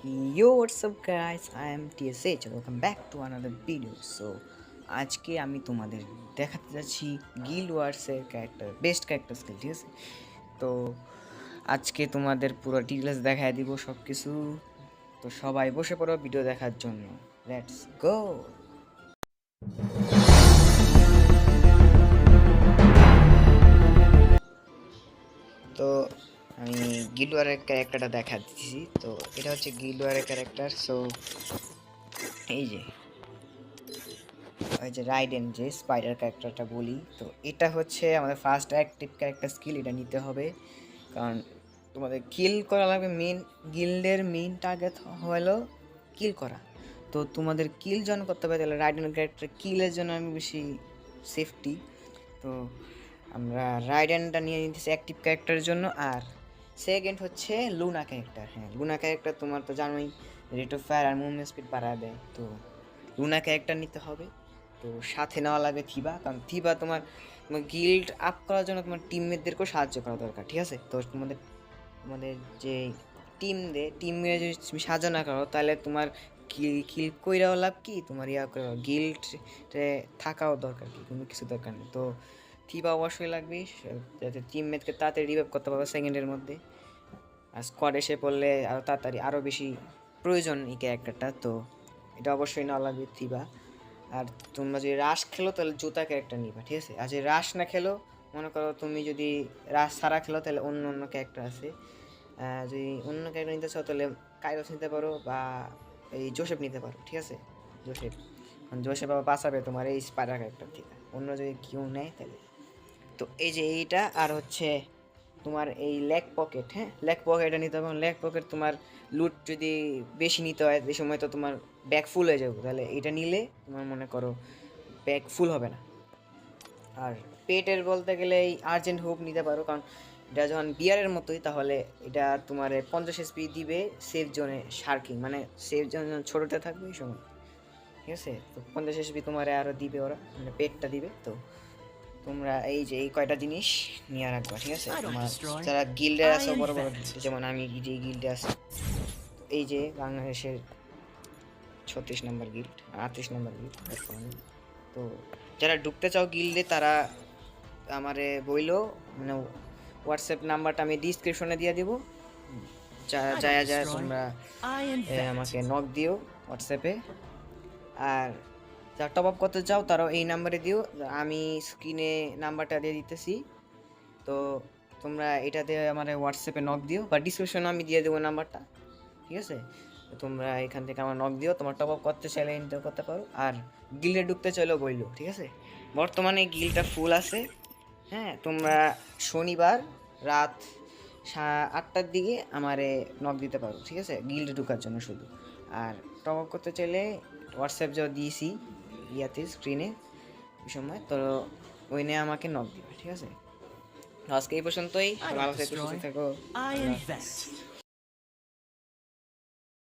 What's up guys? I am TSH. Welcome back to another video. So, আজকে আমি তোমাদের দেখাতে যাচ্ছি গিল ওয়ার্সের ক্যারেক্টার বেস্ট ক্যারেক্টার স্কিল ঠিক আছে তো আজকে তোমাদের পুরো ডিটেলস দেখায় দিব সব কিছু তো সবাই বসে পড়ো ভিডিও দেখার জন্য লেটস গো তো আমি গিলওয়ারের ক্যারেক্টারটা দেখা দিচ্ছি তো এটা হচ্ছে গিলওয়ারের ক্যারেক্টার সো এই যে, ওই যে রাইডেন যে স্পাইডার ক্যারেক্টারটা বলি, তো এটা হচ্ছে আমাদের ফার্স্ট অ্যাক্টিভ ক্যারেক্টার স্কিল এটা নিতে হবে। কারণ তোমাদের কিল করা লাগবে মেন গিল্ডের মেইন টার্গেট হলো কিল করা। তো তোমাদের কিল যখন করতে হবে, তাহলে রাইডেন ক্যারেক্টার কিলের জন্য আমি বেশি সেফটি তো আমরা রাইডেনটা নিয়ে নিতেছি অ্যাক্টিভ ক্যারেক্টারের জন্য, আর সেকেন্ড হচ্ছে লুনা ক্যারেক্টার হ্যাঁ। লুনা ক্যারেক্টার তোমার তো জানোই রেট অফ ফায়ার আর মুভমেন্ট স্পিড বাড়ায় দেয়। তো লুনা ক্যারেক্টার নিতে হবে। তো সাথে নেওয়া লাগবে থিবা কারণ থিবা তোমার গিল্ড আপ করার জন্য তোমার টিমমেটদেরকেও সাহায্য করা দরকার, ঠিক আছে? তো তোমাদের তোমাদের যে টিম দে টিম যদি তুমি সাহায্য না করো, তাহলে তোমার কিল কইরাও লাভ কি? তোমার ইয়া করে গিল্ডে থাকাও দরকার কি? কোনো কিছু দরকার নেই। তো থিবা অবশ্যই লাগবে। যাতে টিমমেটকে তাড়াতাড়ি রিভাইভ করতে পারবে সেকেন্ডের মধ্যে। আর স্কোয়াড এসে পড়লে আরও তাড়াতাড়ি আরও বেশি প্রয়োজন এই ক্যারেক্টারটা তো এটা অবশ্যই না লাগবে থিবা আর তোমরা যদি রাশ খেলো, তাহলে জুতা ক্যারেক্টার নিবা, ঠিক আছে? আর যদি রাশ না খেলো, মনে করো তুমি যদি রাশ ছাড়া খেলো, তাহলে অন্য অন্য ক্যারেক্টার আছে। যদি অন্য ক্যারেক্টার নিতে চাও, তাহলে কাইরস নিতে পারো বা এই জোসেফ নিতে পারো, ঠিক আছে? জোসেফ জোসেফ আবার বাঁচাবে তোমার এই স্পাইডার ক্যারেক্টার থেকে। অন্য যদি কেউ নেয়, তাহলে। তো এই যে এইটা আর হচ্ছে তোমার এই লেগ পকেট হ্যাঁ? লেগ পকেটটা নিতে হবে লেগ পকেট তোমার লুট যদি বেশি নিতে হয়, এই সময় তো তোমার ব্যাগ ফুল হয়ে যাবে। তাহলে এটা নিলে তোমার মনে করো ব্যাগ ফুল হবে না। আর পেটের বলতে গেলে এই আর্জেন্ট হোপ নিতে পারো, কারণ এটা যখন বিয়ারের মতোই, তাহলে এটা তোমার পঞ্চাশ এসপি দিবে সেফ জোনে শার্কিং মানে সেফ জোন ছোটোতে থাকবে, এই সময়। ঠিক আছে? তো পঞ্চাশ এসপি তোমার আরও দিবে ওরা মানে পেটটা দিবে, তো তোমরা এই যে এই কয়টা জিনিস নিয়ে রাখবা ঠিক আছে? তোমার যারা গিল্ডে আছে বড় বড় যেমন আমি যে গিল্ডে আছি এই যে বাংলাদেশের ছত্রিশ নম্বর গিল্ড আটত্রিশ নম্বর গিল্ড তো যারা ঢুকতে চাও গিল্ডে তারা আমারে বইলো মানে হোয়াটসঅ্যাপ নাম্বারটা আমি ডিসক্রিপশনে দিয়ে দেবো। যা- যায় যায় তোমরা আমাকে নক দিও হোয়াটসঅ্যাপে আর যারা টপ আপ করতে চাও, তারাও এই নাম্বারে দিও। আমি স্ক্রিনে নাম্বারটা দিয়ে দিতেছি। তো তোমরা এটাতে আমার হোয়াটসঅ্যাপে নক দিও। বা ডিসক্রিপশনে আমি দিয়ে দেবো নাম্বারটা ঠিক আছে? তোমরা এখান থেকে আমার নক দিও। তোমার টপ আপ করতে চাইলে ইন্টার করতে পারো। আর গিল্ডে ঢুকতে চাইলেও বইলো। ঠিক আছে? বর্তমানে গিলটা ফুল আছে। হ্যাঁ তোমরা শনিবার রাত আটটার দিকে আমারে নক দিতে পারো। ঠিক আছে? গিল্ডে ঢুকার জন্য শুধু। আর টপ আপ করতে চাইলে হোয়াটসঅ্যাপ যা দিয়েছি। ইয়াতে স্ক্রিনে ওই সময়। তো ওই নিয়ে আমাকে নক দিবে ঠিক আছে? আজকে এই পর্যন্তই। ভালো থেকো।